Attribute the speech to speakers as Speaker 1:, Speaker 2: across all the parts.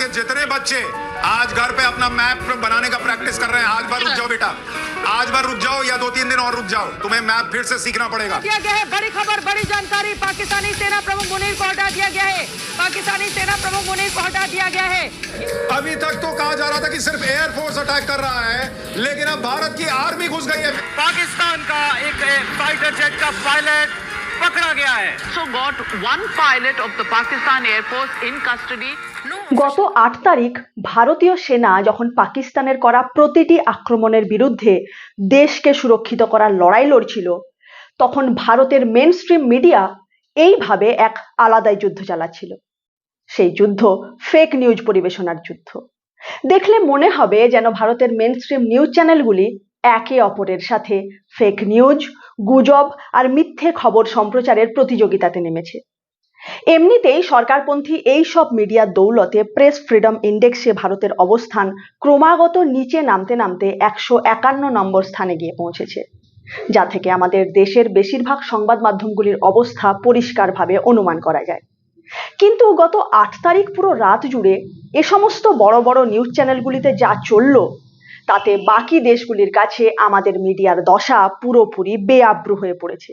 Speaker 1: के जितने बच्चे आज घर पे अपना मैप बनाने का प्रैक्टिस कर रहे हैं आज बार रुक जाओ बेटा। आज बार रुक जाओ या दो तीन दिन और रुक जाओ। तुम्हें मैप फिर से सीखना पड़ेगा।
Speaker 2: दिया गया है बड़ी खबर बड़ी जानकारी। पाकिस्तानी सेना प्रमुख मुनीर को हटा दिया गया है। पाकिस्तानी सेना प्रमुख मुनीर को हटा दिया गया है।
Speaker 1: अभी तक तो कहा जा रहा था कि सिर्फ़ एयरफोर्स अटैक कर रहा है लेकिन अब भारत की आर्मी घुस गई है।
Speaker 3: पाकिस्तान का एक फाइटर जेट का पायलट पकड़ा गया है।
Speaker 4: So got one pilot of the Pakistan air force in custody.
Speaker 5: গত আট তারিখ ভারতীয় সেনা যখন পাকিস্তানের করা প্রতিটি আক্রমণের বিরুদ্ধে দেশকে সুরক্ষিত করার লড়াই লড়ছিল, তখন ভারতের মেন স্ট্রিম মিডিয়া এইভাবে এক আলাদাই যুদ্ধ চালাচ্ছিল। সেই যুদ্ধ ফেক নিউজ পরিবেশনার যুদ্ধ। দেখলে মনে হবে যেন ভারতের মেন স্ট্রিম নিউজ চ্যানেলগুলি একে অপরের সাথে ফেক নিউজ গুজব আর মিথ্যে খবর সম্প্রচারের প্রতিযোগিতাতে নেমেছে। এমনিতেই সরকারপন্থী এই সব মিডিয়ার দৌলতে প্রেস ফ্রিডম ইন্ডেক্সে ভারতের অবস্থান ক্রমাগত নিচে নামতে নামতে একশো একান্ন নম্বর স্থানে গিয়ে পৌঁছেছে, যা থেকে আমাদের দেশের বেশিরভাগ সংবাদ মাধ্যমগুলির অবস্থা পরিষ্কারভাবে অনুমান করা যায়। কিন্তু গত আট তারিখ পুরো রাত জুড়ে এ সমস্ত বড় বড় নিউজ চ্যানেলগুলিতে যা চলল, তাতে বাকি দেশগুলির কাছে আমাদের মিডিয়ার দশা পুরোপুরি বেআব্রু হয়ে পড়েছে।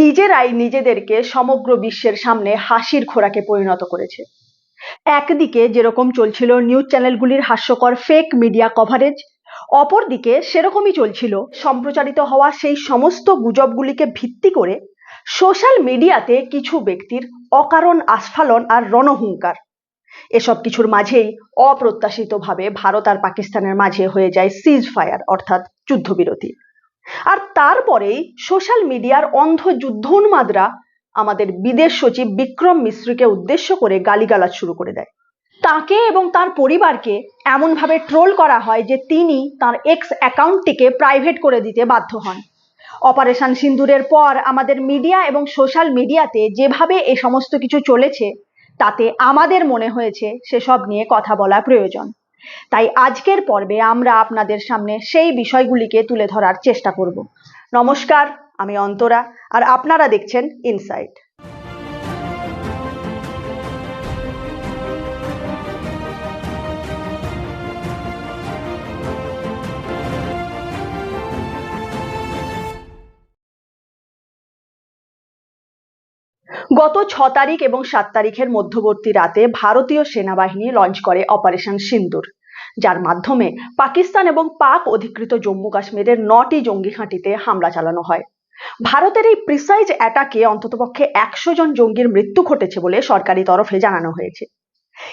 Speaker 5: নিজেরাই নিজেদেরকে সমগ্র বিশ্বের সামনে হাসির খোরাকে পরিণত করেছে। একদিকে যেরকম চলছিল নিউজ চ্যানেলগুলির হাস্যকর ফেক মিডিয়া কভারেজ অপরদিকে সেরকমই চলছিল সম্প্রচারিত হওয়া সেই সমস্ত গুজবগুলিকে ভিত্তি করে সোশ্যাল মিডিয়াতে কিছু ব্যক্তির অকারণ আস্ফালন আর রণহুঙ্কার। এসব কিছুর মাঝেই অপ্রত্যাশিতভাবে ভারত আর পাকিস্তানের মাঝে হয়ে যায় সিজ ফায়ার অর্থাৎ যুদ্ধবিরতি। আর তারপরেই সোশ্যাল মিডিয়ার অন্ধ যুদ্ধ উন্মাদরা আমাদের বিদেশ সচিব বিক্রম মিশ্রকে উদ্দেশ্য করে গালিগালাজ শুরু করে দেয়। তাকে এবং তার পরিবারকে এমনভাবে ট্রোল করা হয় যে তিনি তার এক্স অ্যাকাউন্টটিকে প্রাইভেট করে দিতে বাধ্য হন। অপারেশন সিন্দুরের পর আমাদের মিডিয়া এবং সোশ্যাল মিডিয়াতে যেভাবে এ সমস্ত কিছু চলেছে, তাতে আমাদের মনে হয়েছে সেসব নিয়ে কথা বলা প্রয়োজন। তাই আজকের পর্বে আমরা আপনাদের সামনে সেই বিষয়গুলিকে তুলে ধরার চেষ্টা করব। নমস্কার, আমি অন্তরা, আর আপনারা দেখছেন ইনসাইট গত ছ তারিখ এবং সাত তারিখের মধ্যবর্তী রাতে ভারতীয় সেনাবাহিনী লঞ্চ করে অপারেশন সিন্দুর, যার মাধ্যমে পাকিস্তান এবং পাক অধিকৃত জম্মু কাশ্মীরের নটি জঙ্গি ঘাঁটিতে হামলা চালানো হয়। ভারতের এই প্রিসাইজ অ্যাটাকে অন্ততপক্ষে একশো জন জঙ্গির মৃত্যু ঘটেছে বলে সরকারি তরফে জানানো হয়েছে।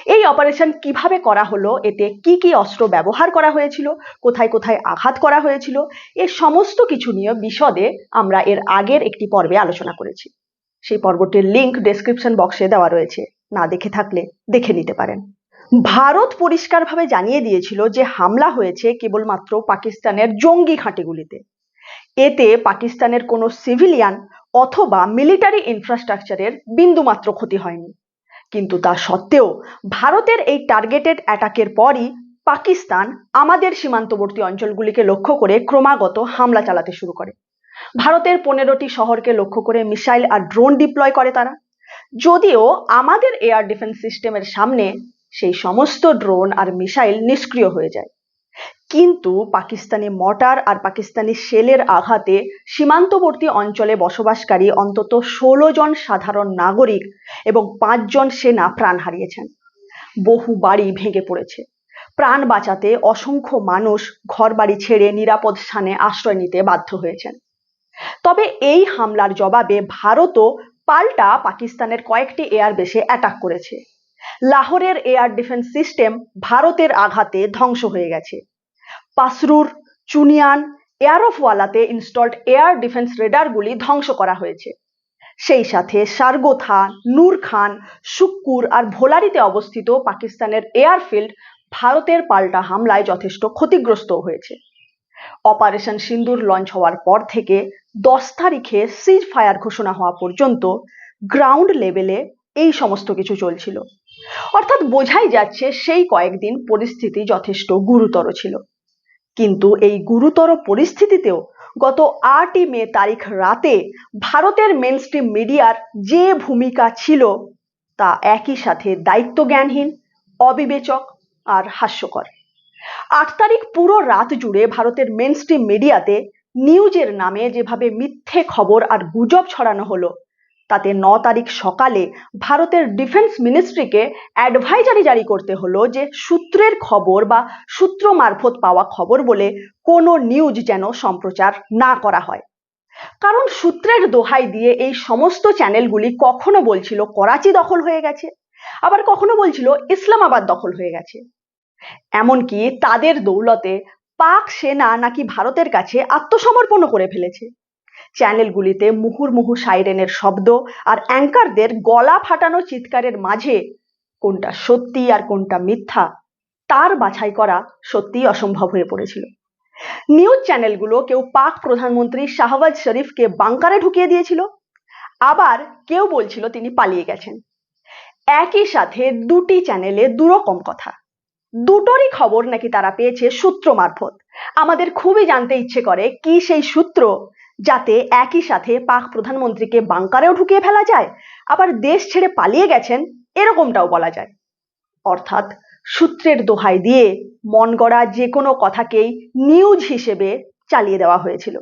Speaker 5: এই অপারেশন কীভাবে করা হলো, এতে কি কি অস্ত্র ব্যবহার করা হয়েছিল, কোথায় কোথায় আঘাত করা হয়েছিল, এ সমস্ত কিছু নিয়ে বিশদে আমরা এর আগের একটি পর্বে আলোচনা করেছি। সেই পর্বটির লিংক ডেসক্রিপশন বক্সে দেওয়া রয়েছে। না দেখে থাকলে দেখে নিতে পারেন। ভারত পরিষ্কারভাবে জানিয়ে দিয়েছিল যে হামলা হয়েছে কেবলমাত্র পাকিস্তানের জঙ্গি ঘাঁটিগুলিতে। এতে পাকিস্তানের কোনো সিভিলিয়ান অথবা মিলিটারি ইনফ্রাস্ট্রাকচারের বিন্দুমাত্র ক্ষতি হয়নি। কিন্তু তা সত্ত্বেও ভারতের এই টার্গেটেড অ্যাটাকের পরই পাকিস্তান আমাদের সীমান্তবর্তী অঞ্চলগুলিকে লক্ষ্য করে ক্রমাগত হামলা চালাতে শুরু করে। ভারতের পনেরোটি শহরকে লক্ষ্য করে মিসাইল আর ড্রোন ডিপ্লয় করে তারা। যদিও আমাদের এয়ার ডিফেন্স সিস্টেমের সামনে সেই সমস্ত ড্রোন আর মিসাইল নিষ্ক্রিয় হয়ে যায়। কিন্তু পাকিস্তানি মটার আর পাকিস্তানি শেলের আঘাতে সীমান্তবর্তী অঞ্চলে বসবাসকারী অন্তত ষোলো জন সাধারণ নাগরিক এবং পাঁচজন সেনা প্রাণ হারিয়েছেন। বহু বাড়ি ভেঙে পড়েছে। প্রাণ বাঁচাতে অসংখ্য মানুষ ঘরবাড়ি ছেড়ে নিরাপদ স্থানে আশ্রয় নিতে বাধ্য হয়েছেন। তবে এই হামলার জবাবে ভারতও পাল্টা পাকিস্তানের কয়েকটি এয়ারবেসে অ্যাটাক করেছে। লাহোরের এয়ার ডিফেন্স সিস্টেম ভারতের আঘাতে ধ্বংস হয়ে গেছে। পাসরুর, চুনিয়ান, এয়ারফওয়ালাতে ইনস্টলড এয়ার ডিফেন্স রেডারগুলি ধ্বংস করা হয়েছে। সেই সাথে সারগোথা নূর খান সুক্কুর আর ভোলারিতে অবস্থিত পাকিস্তানের এয়ারফিল্ড ভারতের পাল্টা হামলায় যথেষ্ট ক্ষতিগ্রস্ত হয়েছে। অপারেশন সিন্দুর লঞ্চ হওয়ার পর থেকে দশ তারিখে সিজ ফায়ার ঘোষণা হওয়া পর্যন্ত গ্রাউন্ড লেভেলে এই সমস্ত কিছু চলছিল। অর্থাৎ বোঝাই যাচ্ছে সেই কয়েকদিন পরিস্থিতি যথেষ্ট গুরুতর ছিল। কিন্তু এই গুরুতর পরিস্থিতিতেও গত আটই মে তারিখ রাতে ভারতের মেনস্ট্রিম মিডিয়ার যে ভূমিকা ছিল তা একই সাথে দায়িত্বজ্ঞানহীন, অবিবেচক আর হাস্যকর। আট তারিখ পুরো রাত জুড়ে ভারতের মেন স্ট্রিম মিডিয়াতে নিউজের নামে যেভাবে মিথ্যে খবর আর গুজব ছড়ানো হলো, তাতে ন তারিখ সকালে ভারতের ডিফেন্স মিনিস্ট্রিকে অ্যাডভাইজারি জারি করতে হলো যে সূত্রের খবর বা সূত্র মারফত পাওয়া খবর বলে কোনো নিউজ যেন সম্প্রচার না করা হয়। কারণ সূত্রের দোহাই দিয়ে এই সমস্ত চ্যানেলগুলি কখনো বলছিল করাচি দখল হয়ে গেছে, আবার কখনো বলছিল ইসলামাবাদ দখল হয়ে গেছে। এমনকি তাদের দৌলতে পাক সেনা নাকি ভারতের কাছে আত্মসমর্পণ করে ফেলেছে। চ্যানেলগুলিতে মুহুর্মুহু সাইরেনের শব্দ আর অ্যাঙ্কারদের গলা ফাটানো চিৎকারের মাঝে কোনটা সত্যি আর কোনটা মিথ্যা, তার বাছাই করা সত্যিই অসম্ভব হয়ে পড়েছিল। নিউজ চ্যানেলগুলো কেউ পাক প্রধানমন্ত্রী শাহবাজ শরীফকে বাংকারে ঢুকিয়ে দিয়েছিল, আবার কেউ বলছিল তিনি পালিয়ে গেছেন। একই সাথে দুটি চ্যানেলে দুরকম কথা। দুটোরই খবর নাকি তারা পেয়েছে সূত্র মারফত। আমাদের খুবই জানতে ইচ্ছে করে কি সেই সূত্র যাতে একই সাথে পাক প্রধানমন্ত্রীকে বাংকারেও ঢুকিয়ে ফেলা যায়, আবার দেশ ছেড়ে পালিয়ে গেছেন এরকমটাও বলা যায়। অর্থাৎ সূত্রের দোহাই দিয়ে মন গড়া যে কোনো কথাকেই নিউজ হিসেবে চালিয়ে দেওয়া হয়েছিল।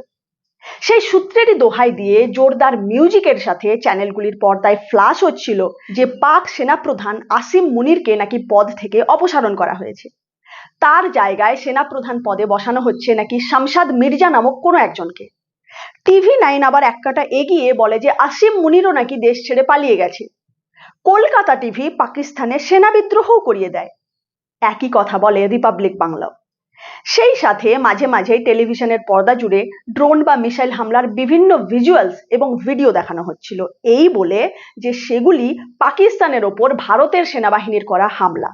Speaker 5: সেই সূত্রেরই দোহাই দিয়ে জোরদার মিউজিকের সাথে চ্যানেলগুলির পর্দায় ফ্লাশ হচ্ছিল যে পাক সেনাপ্রধান আসিম মুনিরকে নাকি পদ থেকে অপসারণ করা হয়েছে। তার জায়গায় সেনাপ্রধান পদে বসানো হচ্ছে নাকি শামসাদ মির্জা নামক কোনো একজনকে। টিভি নাইন আবার এক কাটা এগিয়ে বলে যে আসিম মুনিরও নাকি দেশ ছেড়ে পালিয়ে গেছে। কলকাতা টিভি পাকিস্তানে সেনা বিদ্রোহও করিয়ে দেয়। একই কথা বলে রিপাবলিক বাংলাও। সেই সাথে মাঝে মাঝে টেলিভিশনের পর্দা জুড়ে ড্রোন বা মিসাইল হামলার বিভিন্ন ভিজুয়ালস এবং ভিডিও দেখানো হচ্ছিল। এই বলে যে সেগুলি পাকিস্তানের ওপর ভারতের সেনাবাহিনীর করা হামলা।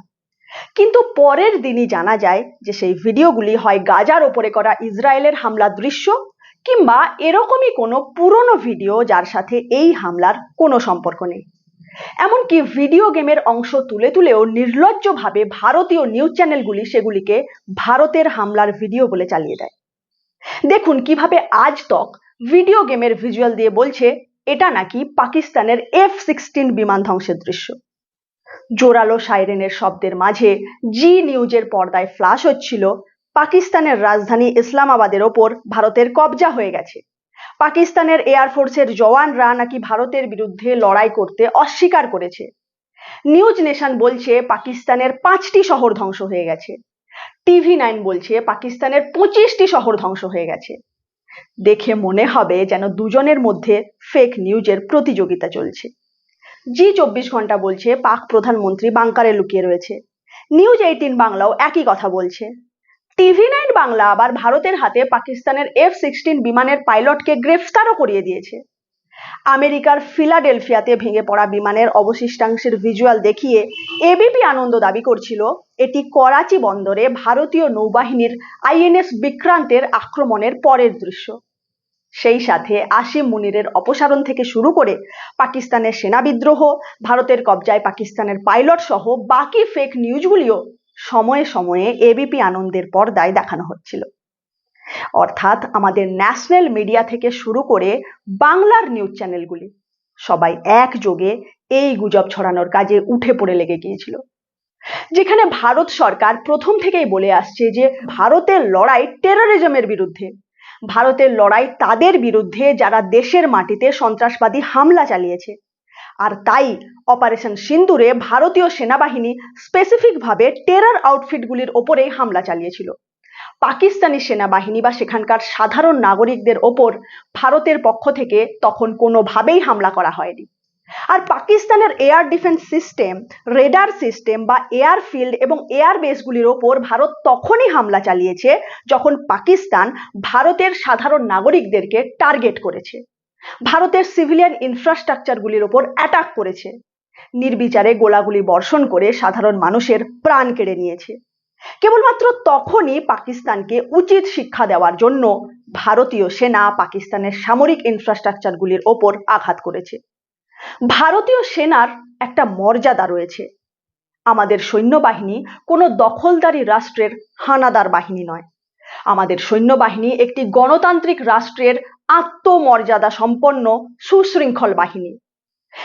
Speaker 5: কিন্তু পরের দিনই জানা যায় যে সেই ভিডিওগুলি হয় গাজার ওপরে করা ইসরায়েলের হামলার দৃশ্য কিংবা এরকমই কোনো পুরনো ভিডিও যার সাথে এই হামলার কোনো সম্পর্ক নেই। এমনকি ভিডিও গেমের অংশ তুলে তুলেও নির্লজ্জভাবে ভারতীয় নিউজ চ্যানেলগুলি সেগুলিকে ভারতের হামলার ভিডিও বলে চালিয়ে দেয়। দেখুন কীভাবে আজ তক ভিডিও গেমের ভিজুয়াল দিয়ে বলছে, এটা নাকি পাকিস্তানের এফ সিক্সটিন বিমান ধ্বংসের দৃশ্য। জোরালো সাইরেনের শব্দের মাঝে জি নিউজের পর্দায় ফ্লাশ হচ্ছিল পাকিস্তানের রাজধানী ইসলামাবাদের ওপর ভারতের কবজা হয়ে গেছে। পাকিস্তানের এয়ারফোর্সের জওয়ানরা নাকি ভারতের বিরুদ্ধে লড়াই করতে অস্বীকার করেছে। নিউজ নেশন বলছে, পাকিস্তানের পাঁচটি শহর ধ্বংস হয়ে গেছে। টিভি নাইন বলছে, পাকিস্তানের পঁচিশটি শহর ধ্বংস হয়ে গেছে। দেখে মনে হবে যেন দুজনের মধ্যে ফেক নিউজের প্রতিযোগিতা চলছে। জি চব্বিশ ঘণ্টা বলছে, পাক প্রধানমন্ত্রী বাংকারে লুকিয়ে রয়েছে। নিউজ এইটিন বাংলাও একই কথা বলছে। টিভি নাইন বাংলা আবার ভারতের হাতে পাকিস্তানের এফ সিক্সটিন বিমানের পাইলটকে গ্রেফতারও করিয়ে দিয়েছে। আমেরিকার ফিলাডেলফিয়াতে ভেঙে পড়া বিমানের অবশিষ্টাংশের ভিজুয়াল দেখিয়ে এবিপি আনন্দ দাবি করছিল, এটি করাচি বন্দরে ভারতীয় নৌবাহিনীর আইএনএস বিক্রান্তের আক্রমণের পরের দৃশ্য। সেই সাথে আসিম মুনিরের অপসারণ থেকে শুরু করে পাকিস্তানের সেনা বিদ্রোহ, ভারতের কবজায় পাকিস্তানের পাইলট সহ বাকি ফেক নিউজগুলিও সময়ে সময়ে এবিপি আনন্দের পর্দায় দেখানো হচ্ছিল। অর্থাৎ আমাদের ন্যাশনাল মিডিয়া থেকে শুরু করে বাংলার নিউজ চ্যানেলগুলি সবাই একযোগে এই গুজব ছড়ানোর কাজে উঠে পড়ে লেগে গিয়েছিল। যেখানে ভারত সরকার প্রথম থেকেই বলে আসছে যে, ভারতের লড়াই টেরোরিজমের বিরুদ্ধে। ভারতের লড়াই তাদের বিরুদ্ধে যারা দেশের মাটিতে সন্ত্রাসবাদী হামলা চালিয়েছে। আর তাই অপারেশন সিন্দুরে ভারতীয় সেনাবাহিনী স্পেসিফিকভাবে টেরার আউটফিটগুলির ওপরেই হামলা চালিয়েছিল। পাকিস্তানি সেনাবাহিনী বা সেখানকার সাধারণ নাগরিকদের ওপর ভারতের পক্ষ থেকে তখন কোনোভাবেই হামলা করা হয়নি। আর পাকিস্তানের air defence system radar system বা এয়ারফিল্ড এবং এয়ার বেসগুলির ওপর ভারত তখনই হামলা চালিয়েছে যখন পাকিস্তান ভারতের সাধারণ নাগরিকদেরকে টার্গেট করেছে। ভারতের সিভিলিয়ান ইনফ্রাস্ট্রাকচারগুলির ওপর অ্যাটাক করেছে। নির্বিচারে গোলাগুলি বর্ষণ করে সাধারণ মানুষের প্রাণ কেড়ে নিয়েছে। কেবলমাত্র তখনই পাকিস্তানকে উচিত শিক্ষা দেওয়ার জন্য ভারতীয় সেনা পাকিস্তানের সামরিক ইনফ্রাস্ট্রাকচারগুলির ওপর আঘাত করেছে। ভারতীয় সেনার একটা মর্যাদা রয়েছে। আমাদের সৈন্যবাহিনী কোনো দখলদারি রাষ্ট্রের হানাদার বাহিনী নয়। আমাদের সৈন্যবাহিনী একটি গণতান্ত্রিক রাষ্ট্রের আত্মমর্যাদা সম্পন্ন সুশৃঙ্খল বাহিনী।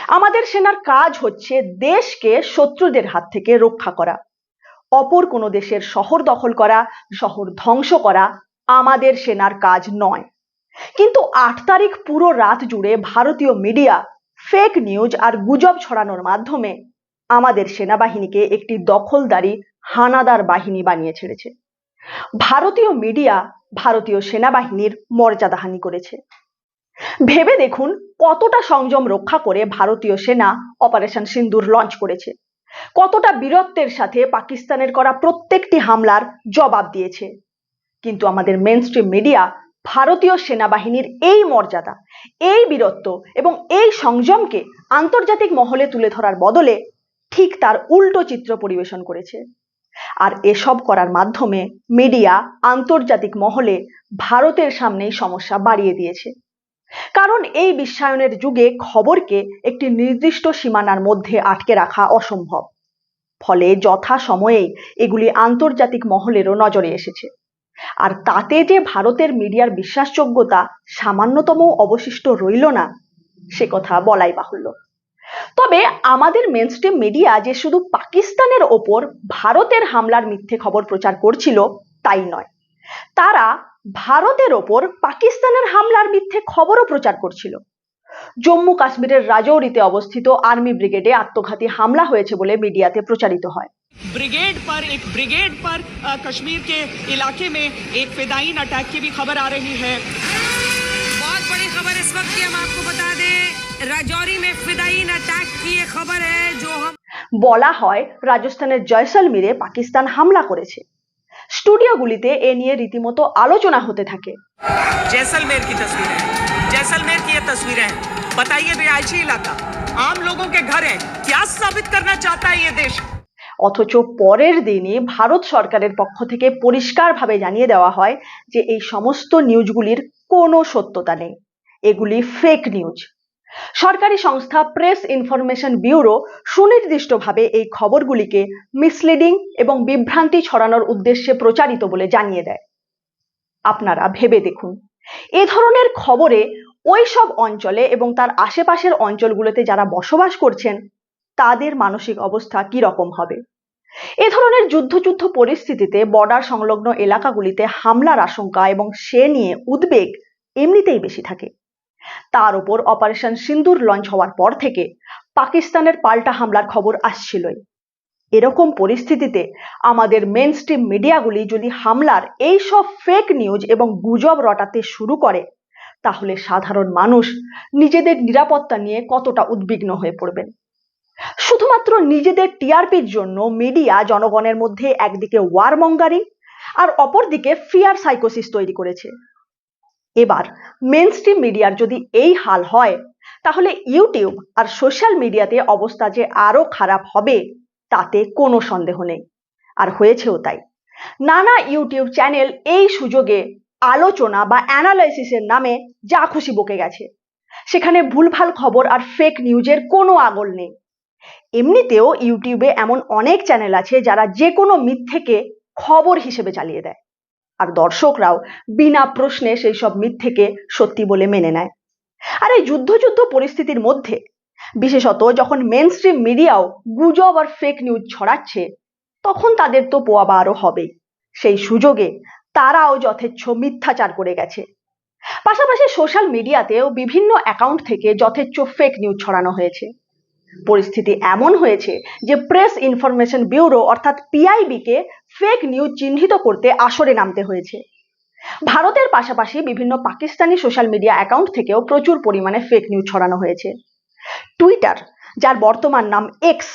Speaker 5: আমাদের সেনার কাজ হচ্ছে দেশকে শত্রুদের হাত থেকে রক্ষা করা। অপর কোনো দেশের শহর দখল করা, শহর ধ্বংস করা আমাদের সেনার কাজ নয়। কিন্তু আট তারিখ পুরো রাত জুড়ে ভারতীয় মিডিয়া ফেক নিউজ আর গুজব ছড়ানোর মাধ্যমে আমাদের সেনাবাহিনীকে একটি দখলদারি হানাদার বাহিনী বানিয়ে ছেড়েছে। ভারতীয় মিডিয়া ভারতীয় সেনাবাহিনীর মর্যাদাহানি করেছে। ভেবে দেখুন কতটা সংযম রক্ষা করে ভারতীয় সেনা অপারেশন সিন্দুর লঞ্চ করেছে। কতটা বীরত্বের সাথে পাকিস্তানের করা প্রত্যেকটি হামলার জবাব দিয়েছে। কিন্তু আমাদের মেন মিডিয়া ভারতীয় সেনাবাহিনীর এই মর্যাদা, এই বীরত্ব এবং এই সংযমকে আন্তর্জাতিক মহলে তুলে ধরার বদলে ঠিক তার উল্টো চিত্র পরিবেশন করেছে। আর এসব করার মাধ্যমে মিডিয়া আন্তর্জাতিক মহলে ভারতের সামনেই সমস্যা বাড়িয়ে দিয়েছে। কারণ এই বিশ্বায়নের যুগে খবরকে একটি নির্দিষ্ট সীমানার মধ্যে আটকে রাখা অসম্ভব। ফলে যথা সময়েই এগুলি আন্তর্জাতিক মহলেরও নজরে এসেছে। আর তাতে যে ভারতের মিডিয়ার বিশ্বাসযোগ্যতা সামান্যতম অবশিষ্ট রইল না, সে কথা বলাই বাহুল্য। তবে আমাদের মেনস্ট্রিম মিডিয়া যে শুধু পাকিস্তানের ওপর ভারতের হামলার মিথ্যে খবর প্রচার করছিল তাই নয় তারা ভারতের ওপর পাকিস্তানের হামলার মিথ্যে খবরও প্রচার করছিল জম্মু কাশ্মীরের রাজৌরিতে অবস্থিত আর্মি ব্রিগেডে আত্মঘাতী হামলা হয়েছে বলে মিডিয়াতে প্রচারিত হয়
Speaker 6: ब्रिगेड पर एक ब्रिगेड पर अ, कश्मीर के इलाके में एक फिदाइन अटैक की भी खबर आ रही है
Speaker 2: बहुत बड़ी खबर इस वक्त की हम आपको बता दें राजौरी में फिदाइन अटैक की ये खबर है जो हम
Speaker 5: বলা হয় রাজস্থানের জয়সলমীরে পাকিস্তান হামলা করেছে স্টুডিওগুলিতে এ নিয়ে রীতিমতো আলোচনা হতে থাকে
Speaker 6: जैसलमेर की तस्वीरें हैं जैसलमेर की ये तस्वीरें हैं बताइए रिहायशी इलाका आम लोगों के घर हैं क्या साबित करना चाहता है ये देश
Speaker 5: অথচ পরের দিনই ভারত সরকারের পক্ষ থেকে পরিষ্কারভাবে জানিয়ে দেওয়া হয় যে এই সমস্ত নিউজগুলির কোনো সত্যতা নেই এগুলি ফেক নিউজ সরকারি সংস্থা প্রেস ইনফরমেশন ব্যুরো সুনির্দিষ্টভাবে এই খবরগুলিকে মিসলিডিং এবং বিভ্রান্তি ছড়ানোর উদ্দেশ্যে প্রচারিত বলে জানিয়ে দেয়। আপনারা ভেবে দেখুন, এ ধরনের খবরে ওই সব অঞ্চলে এবং তার আশেপাশের অঞ্চলগুলোতে যারা বসবাস করছেন, তাদের মানসিক অবস্থা কি রকম হবে? এ ধরনের যুদ্ধযুদ্ধ পরিস্থিতিতে বর্ডার সংলগ্ন এলাকাগুলিতে হামলার আশঙ্কা এবং সে নিয়ে উদ্বেগ এমনিতেই বেশি থাকে। তার উপর অপারেশন সিন্দুর লঞ্চ হওয়ার পর থেকে পাকিস্তানের পাল্টা হামলার খবর আসছিলই। এরকম পরিস্থিতিতে আমাদের মেন স্ট্রিম মিডিয়াগুলি যদি হামলার এই সব ফেক নিউজ এবং গুজব রটাতে শুরু করে, তাহলে সাধারণ মানুষ নিজেদের নিরাপত্তা নিয়ে কতটা উদ্বিগ্ন হয়ে পড়বেন? শুধুমাত্র নিজেদের টিআরপির জন্য মিডিয়া জনগণের মধ্যে একদিকে ওয়ার মঙ্গারিং আর অপরদিকে ফিয়ার সাইকোসিস তৈরি করেছে। এবার মেন মিডিয়ার যদি এই হাল হয়, তাহলে ইউটিউব আর সোশ্যাল মিডিয়াতে অবস্থা যে আরও খারাপ হবে, তাতে কোনো সন্দেহ নেই। আর হয়েছেও তাই। নানা ইউটিউব চ্যানেল এই সুযোগে আলোচনা বা অ্যানালাইসিসের নামে যা খুশি বকে গেছে। সেখানে ভুলভাল খবর আর ফেক নিউজের কোনো আগল নেই। এমনিতেও ইউটিউবে এমন অনেক চ্যানেল আছে যারা যে কোনো মিথ্যেকে খবর হিসেবে চালিয়ে দেয়। আর দর্শকরাও বিনা প্রশ্নে সেই সব মিথ্যেকে সত্যি বলে মেনে নেয়। আর এই যুদ্ধযুদ্ধ পরিস্থিতির মধ্যে, বিশেষত যখন মেন স্ট্রিম মিডিয়াও গুজব আর ফেক নিউজ ছড়াচ্ছে, তখন তাদের তো পোয়াবা আরও হবেই। সেই সুযোগে তারাও যথেচ্ছ মিথ্যাচার করে গেছে। পাশাপাশি সোশ্যাল মিডিয়াতেও বিভিন্ন অ্যাকাউন্ট থেকে যথেচ্ছ ফেক নিউজ ছড়ানো হয়েছে। পরিস্থিতি এমন হয়েছে যে প্রেস ইনফরমেশন ব্যুরো অর্থাৎ পিআইবি কে ফেক নিউজ চিহ্নিত করতে আসরে নামতে হয়েছে। ভারতের পাশাপাশি বিভিন্ন পাকিস্তানি সোশ্যাল মিডিয়া অ্যাকাউন্ট থেকেও প্রচুর পরিমাণে ফেক নিউজ ছড়ানো হয়েছে। টুইটার যার বর্তমান নাম এক্স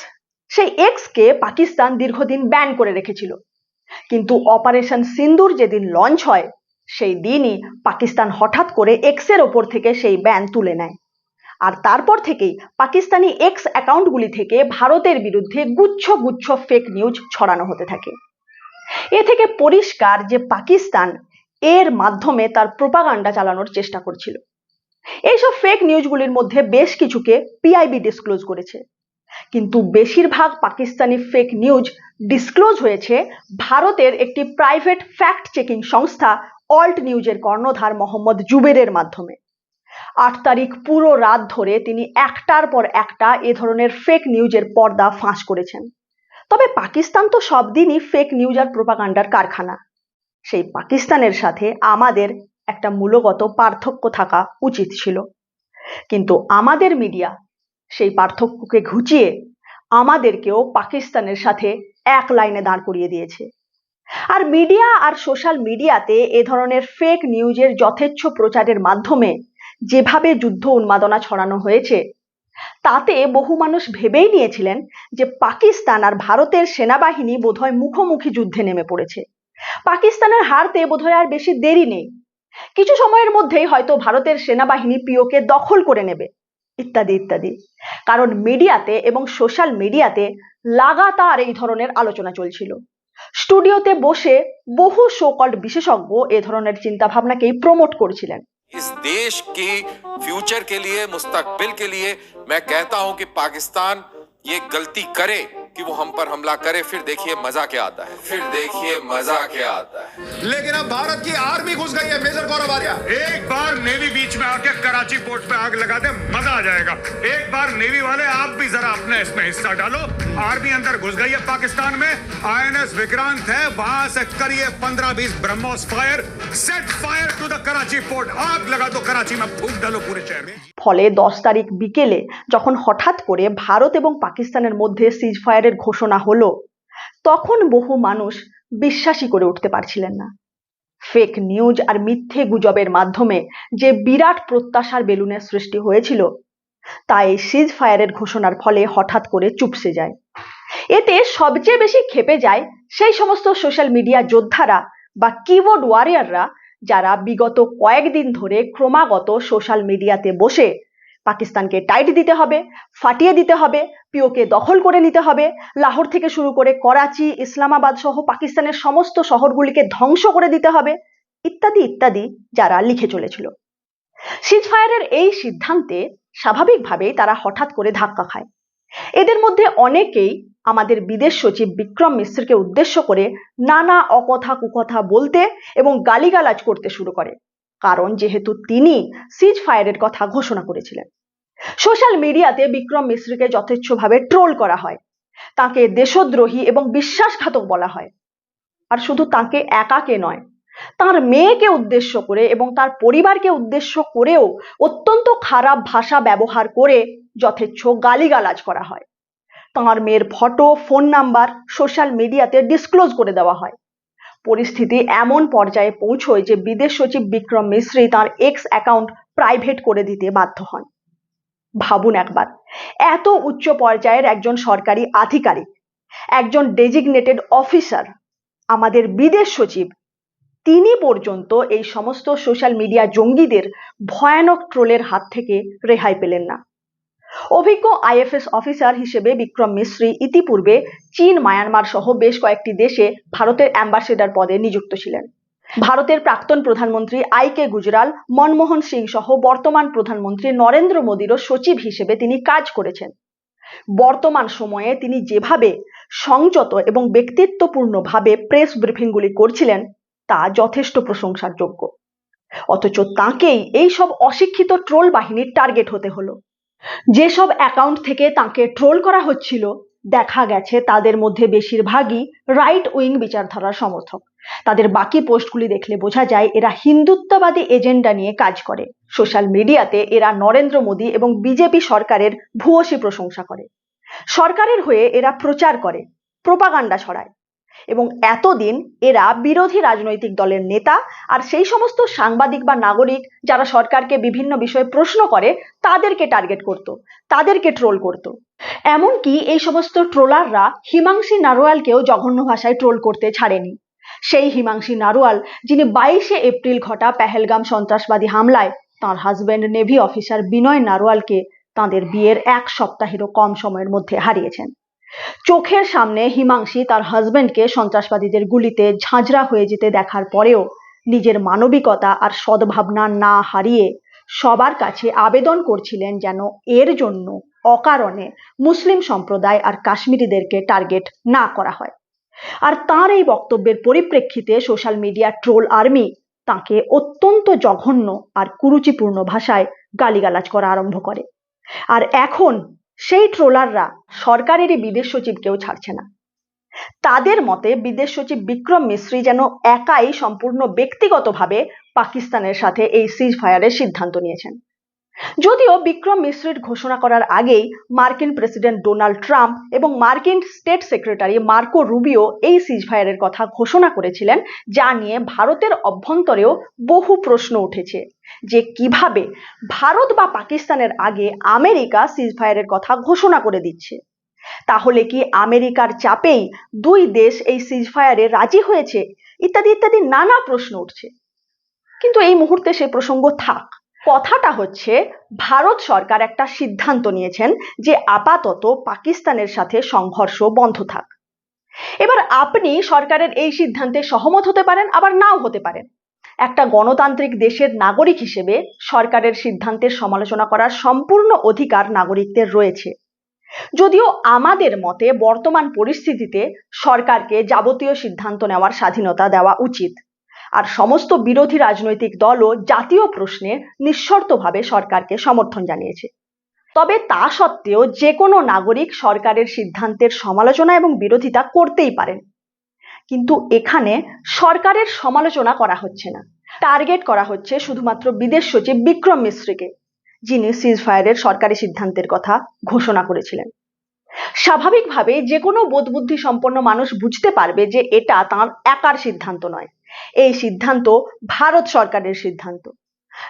Speaker 5: সেই এক্স কে পাকিস্তান দীর্ঘদিন ব্যান করে রেখেছিল। কিন্তু অপারেশন সিন্দুর যেদিন লঞ্চ হয়, সেই দিনই পাকিস্তান হঠাৎ করে এক্সের ওপর থেকে সেই ব্যান তুলে নেয়। আর তারপর থেকেই পাকিস্তানি এক্স অ্যাকাউন্টগুলি থেকে ভারতের বিরুদ্ধে গুচ্ছ গুচ্ছ ফেক নিউজ ছড়ানো হতে থাকে। এ থেকে পরিষ্কার যে পাকিস্তান এর মাধ্যমে তার প্রোপাগান্ডা চালানোর চেষ্টা করছিল। এইসব ফেক নিউজগুলির মধ্যে বেশ কিছুকে পিআইবি ডিসক্লোজ করেছে। কিন্তু বেশিরভাগ পাকিস্তানি ফেক নিউজ ডিসক্লোজ হয়েছে ভারতের একটি প্রাইভেট ফ্যাক্ট চেকিং সংস্থা অল্ট নিউজের কর্ণধার মোহাম্মদ জুবেরের মাধ্যমে। আট তারিখ পুরো রাত ধরে তিনি একটার পর একটা এ ধরনের ফেক নিউজের পর্দা ফাঁস করেছেন। তবে পাকিস্তান তো সব দিনই ফেক নিউজ আর প্রোপাগান্ডার কারখানা। সেই পাকিস্তানের সাথে আমাদের একটা মূলগত পার্থক্য থাকা উচিত ছিল। কিন্তু আমাদের মিডিয়া সেই পার্থক্যকে ঘুচিয়ে আমাদেরকেও পাকিস্তানের সাথে এক লাইনে দাঁড় করিয়ে দিয়েছে। আর মিডিয়া আর সোশ্যাল মিডিয়াতে এ ধরনের ফেক নিউজের যথেচ্ছ প্রচারের মাধ্যমে যেভাবে যুদ্ধ উন্মাদনা ছড়ানো হয়েছে, তাতে বহু মানুষ ভেবেই নিয়েছিলেন যে পাকিস্তান আর ভারতের সেনাবাহিনী বোধহয় মুখোমুখি যুদ্ধে নেমে পড়েছে। পাকিস্তানের হারতে বোধহয় আর বেশি দেরি নেই। কিছু সময়ের মধ্যেই হয়তো ভারতের সেনাবাহিনী পিওকে দখল করে নেবে, ইত্যাদি ইত্যাদি। কারণ মিডিয়াতে এবং সোশ্যাল মিডিয়াতে লাগাতার এই ধরনের আলোচনা চলছিল। স্টুডিওতে বসে বহু শোকল্ড বিশেষজ্ঞ এ ধরনের চিন্তাভাবনাকেই প্রমোট করছিলেন।
Speaker 7: इस देश की फ्यूचर के लिए, मुस्तकबिल के लिए, मैं कहता हूँ कि पाकिस्तान ये गलती करे। कि वो हम पर हमला करे फिर देखिए मजा क्या आता है फिर देखिए मजा क्या आता है
Speaker 1: लेकिन अब भारत की आर्मी घुस गई है मेजर गौरव आर्या
Speaker 8: एक बार नेवी बीच में आके कराची पोर्ट पे आग लगा दे मजा आ जाएगा एक बार नेवी वाले आप भी जरा अपने इसमें हिस्सा डालो आर्मी अंदर घुस गई है पाकिस्तान में आईएनएस विक्रांत है वहां से करिए 15-20 BrahMos fire set fire to the Karachi port आग लगा दो कराची में फूक डालो पूरे शहर में
Speaker 5: ফলে দশ তারিখ বিকেলে যখন হঠাৎ করে ভারত এবং পাকিস্তানের মধ্যে সিজ ফায়ারের ঘোষণা হলো, তখন বহু মানুষ বিশ্বাসই করে উঠতে পারছিলেন না। ফেক নিউজ আর মিথ্যে গুজবের মাধ্যমে যে বিরাট প্রত্যাশার বেলুনের সৃষ্টি হয়েছিল তা এই সিজ ফায়ারের ঘোষণার ফলে হঠাৎ করে চুপসে যায়। এতে সবচেয়ে বেশি ক্ষেপে যায় সেই সমস্ত সোশ্যাল মিডিয়া যোদ্ধারা বা কিবোর্ড ওয়ারিয়াররা যারা বিগত কয়েকদিন ধরে ক্রমাগত সোশ্যাল মিডিয়াতে বসে পাকিস্তানকে টাইট দিতে হবে, ফাটিয়ে দিতে হবে, পিওকে দখল করে নিতে হবে, লাহোর থেকে শুরু করে করাচি, ইসলামাবাদ সহ পাকিস্তানের সমস্ত শহরগুলিকে ধ্বংস করে দিতে হবে, ইত্যাদি ইত্যাদি যারা লিখে চলেছিল। সিজফায়ারের এই সিদ্ধান্তে স্বাভাবিকভাবেই তারা হঠাৎ করে ধাক্কা খায়। এদের মধ্যে অনেকেই আমাদের বিদেশ সচিব বিক্রম মিশ্রকে উদ্দেশ্য করে নানা অকথা কুকথা বলতে এবং গালিগালাজ করতে শুরু করে। কারণ যেহেতু তিনি সিজ ফায়ারের কথা ঘোষণা করেছিলেন। সোশ্যাল মিডিয়াতে বিক্রম মিশ্রকে যথেচ্ছভাবে ট্রোল করা হয়। তাকে দেশদ্রোহী এবং বিশ্বাসঘাতক বলা হয়। আর শুধু তাকে একাকে নয়, তার মেয়েকে উদ্দেশ্য করে এবং তার পরিবারকে উদ্দেশ্য করেও অত্যন্ত খারাপ ভাষা ব্যবহার করে যথেচ্ছ গালিগালাজ করা হয়। তাঁর মেয়ের ফটো ফোন নাম্বার সোশ্যাল মিডিয়াতে ডিসক্লোজ করে দেওয়া হয়। পরিস্থিতি এমন পর্যায়ে পৌঁছয় যে বিদেশ সচিব বিক্রম মিশ্রি তার এক্স অ্যাকাউন্ট প্রাইভেট করে দিতে বাধ্য হন। ভাবুন একবার, এত উচ্চ পর্যায়ের একজন সরকারি আধিকারিক, একজন ডেজিগনেটেড অফিসার আমাদের বিদেশ সচিব, তিনি পর্যন্ত এই সমস্ত সোশ্যাল মিডিয়া জঙ্গিদের ভয়ানক ট্রোলের হাত থেকে রেহাই পেলেন না। অভিজ্ঞ আইএফএস অফিসার হিসেবে বিক্রম মিশ্রি ইতিপূর্বে চীন মায়ানমার সহ বেশ কয়েকটি দেশে ভারতের অ্যাম্বাসেডর পদে নিযুক্ত ছিলেন। ভারতের প্রাক্তন প্রধানমন্ত্রী আই কে গুজরাল, মনমোহন সিং সহ বর্তমান প্রধানমন্ত্রী নরেন্দ্র মোদীরও সচিব হিসেবে তিনি কাজ করেছেন। বর্তমান সময়ে তিনি যেভাবে সংযত এবং ব্যক্তিত্বপূর্ণভাবে প্রেস ব্রিফিংগুলি করছিলেন, তা যথেষ্ট প্রশংসার যোগ্য। অথচ তাঁকেই এই সব অশিক্ষিত ট্রোল বাহিনীর টার্গেট হতে হলো। যেসব অ্যাকাউন্ট থেকে তাকে ট্রোল করা হচ্ছিল, দেখা গেছে তাদের মধ্যে বেশিরভাগই রাইট উইং বিচারধারার সমর্থক। তাদের বাকি পোস্টগুলি দেখলে বোঝা যায় এরা হিন্দুত্ববাদী এজেন্ডা নিয়ে কাজ করে। সোশ্যাল মিডিয়াতে এরা নরেন্দ্র মোদী এবং বিজেপি সরকারের ভূয়সী প্রশংসা করে। সরকারের হয়ে এরা প্রচার করে, প্রোপাগান্ডা ছড়ায়। এবং এতদিন এরা বিরোধী রাজনৈতিক দলের নেতা আর সেই সমস্ত সাংবাদিক বা নাগরিক যারা সরকারকে বিভিন্ন বিষয়ে প্রশ্ন করে, তাদেরকে টার্গেট করত, তাদেরকে ট্রোল করত। এমনকি এই সমস্ত ট্রোলাররা হিমাংশী নারোয়ালকেও জঘন্য ভাষায় ট্রোল করতে ছাড়েনি। সেই হিমাংশী নারোয়াল, যিনি বাইশে এপ্রিল ঘটা পেহেলগাম সন্ত্রাসবাদী হামলায় তাঁর হাজবেন্ড নেভি অফিসার বিনয় নারোয়ালকে তাঁদের বিয়ের এক সপ্তাহেরও কম সময়ের মধ্যে হারিয়েছেন। চোখের সামনে হিমাংশী তার হাজবেন্ডকে সন্ত্রাসবাদীদের গুলিতে ঝাঁঝরা হয়ে যেতে দেখার পরেও নিজের মানবিকতা আর সদ্ভাবনা না হারিয়ে সবার কাছে আবেদন করছিলেন যেন এর জন্য অকারণে মুসলিম সম্প্রদায় আর কাশ্মীরিদেরকে টার্গেট না করা হয়। আর তার এই বক্তব্যের পরিপ্রেক্ষিতে সোশ্যাল মিডিয়া ট্রোল আর্মি তাকে অত্যন্ত জঘন্য আর কুরুচিপূর্ণ ভাষায় গালিগালাজ করা আরম্ভ করে। আর এখন সেই ট্রোলাররা সরকারেরই বিদেশ সচিবকেও ছাড়ছে না। তাদের মতে বিদেশ সচিব বিক্রম মিশ্রী যেন একাই সম্পূর্ণ ব্যক্তিগতভাবে পাকিস্তানের সাথে এই সিজ ফায়ারের সিদ্ধান্ত নিয়েছেন। যদিও বিক্রম মিশ্রির ঘোষণা করার আগেই মার্কিন প্রেসিডেন্ট ডোনাল্ড ট্রাম্প এবং মার্কিন স্টেট সেক্রেটারি মার্কো রুবিও এই সিজফায়ারের কথা ঘোষণা করেছিলেন, যা নিয়ে ভারতের অভ্যন্তরেও বহু প্রশ্ন উঠেছে। যে কীভাবে ভারত বা পাকিস্তানের আগে আমেরিকা সিজফায়ারের কথা ঘোষণা করে দিচ্ছে? তাহলে কি আমেরিকার চাপেই দুই দেশ এই সিজফায়ারে রাজি হয়েছে? ইত্যাদি ইত্যাদি নানা প্রশ্ন উঠছে। কিন্তু এই মুহূর্তে সে প্রসঙ্গ থাক। কথাটা হচ্ছে, ভারত সরকার একটা সিদ্ধান্ত নিয়েছেন যে আপাতত পাকিস্তানের সাথে সংঘর্ষ বন্ধ থাক। এবার আপনি সরকারের এই সিদ্ধান্তে সহমত হতে পারেন, আবার নাও হতে পারেন। একটা গণতান্ত্রিক দেশের নাগরিক হিসেবে সরকারের সিদ্ধান্তের সমালোচনা করার সম্পূর্ণ অধিকার নাগরিকদের রয়েছে। যদিও আমাদের মতে বর্তমান পরিস্থিতিতে সরকারকে যাবতীয় সিদ্ধান্ত নেওয়ার স্বাধীনতা দেওয়া উচিত। আর সমস্ত বিরোধী রাজনৈতিক দলও জাতীয় প্রশ্নে নিঃশর্তভাবে সরকারকে সমর্থন জানিয়েছে। তবে তা সত্ত্বেও যে কোনো নাগরিক সরকারের সিদ্ধান্তের সমালোচনা এবং বিরোধিতা করতেই পারেন। কিন্তু এখানে সরকারের সমালোচনা করা হচ্ছে না। টার্গেট করা হচ্ছে শুধুমাত্র বিদেশ সচিব বিক্রম মিশ্রিকে যিনি সিজফায়ারের সরকারি সিদ্ধান্তের কথা ঘোষণা করেছিলেন। স্বাভাবিকভাবে যে কোনো বোধবুদ্ধি সম্পন্ন মানুষ বুঝতে পারবে যে এটা তার একার সিদ্ধান্ত নয়। এই সিদ্ধান্ত ভারত সরকারের সিদ্ধান্ত।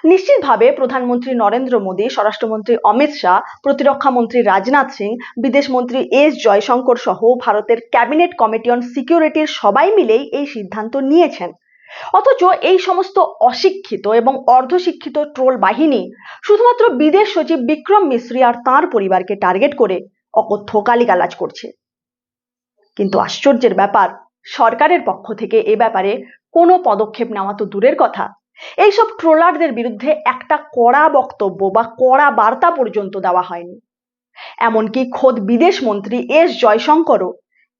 Speaker 5: নিশ্চিতভাবে প্রধানমন্ত্রী নরেন্দ্র মোদী, স্বরাষ্ট্রমন্ত্রী অমিত শাহ, প্রতিরক্ষা মন্ত্রী রাজনাথ সিং, বিদেশ মন্ত্রী এস জয়শঙ্কর সহ ভারতের ক্যাবিনেট কমিটি অন সিকিউরিটির সবাই মিলেই এই সিদ্ধান্ত নিয়েছেন। অথচ এই সমস্ত অশিক্ষিত এবং অর্ধশিক্ষিত ট্রোল বাহিনী শুধুমাত্র বিদেশ সচিব বিক্রম মিশ্রি আর তাঁর পরিবারকে টার্গেট করে অকথ্য গালিগালাজ করছে। কিন্তু আশ্চর্যের ব্যাপার, সরকারের পক্ষ থেকে এ ব্যাপারে কোনো পদক্ষেপ নেওয়া তো দূরের কথা। এইসব ট্রোলারদের বিরুদ্ধে একটা কড়া বক্তব্য বা কড়া বার্তা পর্যন্ত দেওয়া হয়নি। এমনকি খোদ বিদেশ মন্ত্রী এস জয়শঙ্করও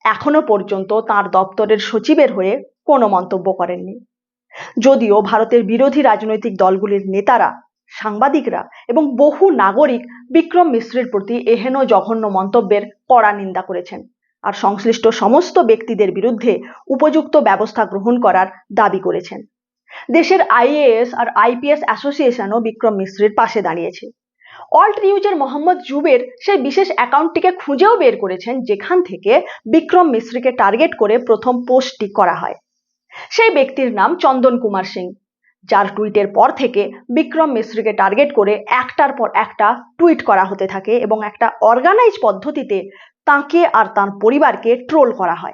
Speaker 5: এখনও পর্যন্ত তার দপ্তরের সচিবের হয়ে কোনো মন্তব্য করেননি। যদিও ভারতের বিরোধী রাজনৈতিক দলগুলির নেতারা, সাংবাদিকরা এবং বহু নাগরিক বিক্রম মিশ্রের প্রতি এহেন জঘন্য মন্তব্যের কড়া নিন্দা করেছেন। আর সংশ্লিষ্ট সমস্ত ব্যক্তিদের বিরুদ্ধে উপযুক্ত ব্যবস্থা গ্রহণ করার দাবি করেছেন। দেশের আইএএস আর আইপিএস অ্যাসোসিয়েশনও বিক্রম মিশ্রের পাশে দাঁড়িয়েছে। অল্ট নিউজের মোহাম্মদ জুবের সেই বিশেষ অ্যাকাউন্টটিকে খুঁজেও বের করেছেন যেখান থেকে বিক্রম মিশ্রিকে টার্গেট করে প্রথম পোস্টটি করা হয়। সেই ব্যক্তির নাম চন্দন কুমার সিং, যার টুইটের পর থেকে বিক্রম মিশ্রিকে টার্গেট করে একটার পর একটা টুইট করা হতে থাকে এবং একটা অর্গানাইজ পদ্ধতিতে তাকে আর তার পরিবারকে ট্রোল করা হয়।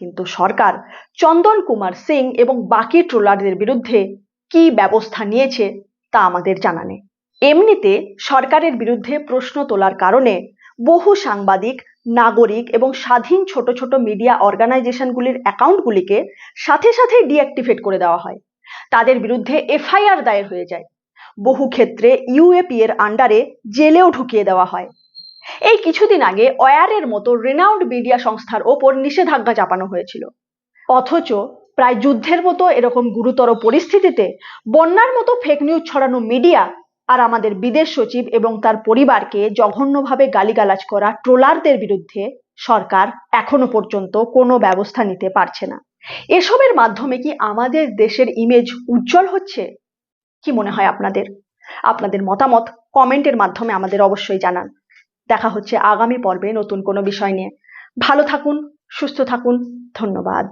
Speaker 5: কিন্তু সরকার চন্দন কুমার সিং এবং বাকি ট্রোলারদের বিরুদ্ধে কি ব্যবস্থা নিয়েছে তা আমাদের জানা নেই। এমনিতে সরকারের বিরুদ্ধে প্রশ্ন তোলার কারণে বহু সাংবাদিক, নাগরিক এবং স্বাধীন ছোট ছোট মিডিয়া অর্গানাইজেশনগুলির অ্যাকাউন্টগুলিকে সাথে সাথে ডিঅ্যাক্টিভেট করে দেওয়া হয়। তাদের বিরুদ্ধে এফআইআর দায়ের হয়ে যায়। বহু ক্ষেত্রে ইউএপি এর আন্ডারে জেলেও ঢুকিয়ে দেওয়া হয়। এই কিছুদিন আগে ওয়ারের মতো রেনাউন্ড মিডিয়া সংস্থার ওপর নিষেধাজ্ঞা চাপানো হয়েছিল। অথচ প্রায় যুদ্ধের মতো এরকম গুরুতর পরিস্থিতিতে বন্যার মতো ফেক নিউজ ছড়ানো মিডিয়া আর আমাদের বিদেশ সচিব এবং তার পরিবারকে জঘন্যভাবে গালিগালাজ করা ট্রোলারদের বিরুদ্ধে সরকার এখনও পর্যন্ত কোনো ব্যবস্থা নিতে পারছে না। এসবের মাধ্যমে কি আমাদের দেশের ইমেজ উজ্জ্বল হচ্ছে? কি মনে হয় আপনাদের? আপনাদের মতামত কমেন্টের মাধ্যমে আমাদের অবশ্যই জানান। দেখা হচ্ছে আগামী পর্বে নতুন কোনো বিষয় নিয়ে। ভালো থাকুন সুস্থ থাকুন ধন্যবাদ।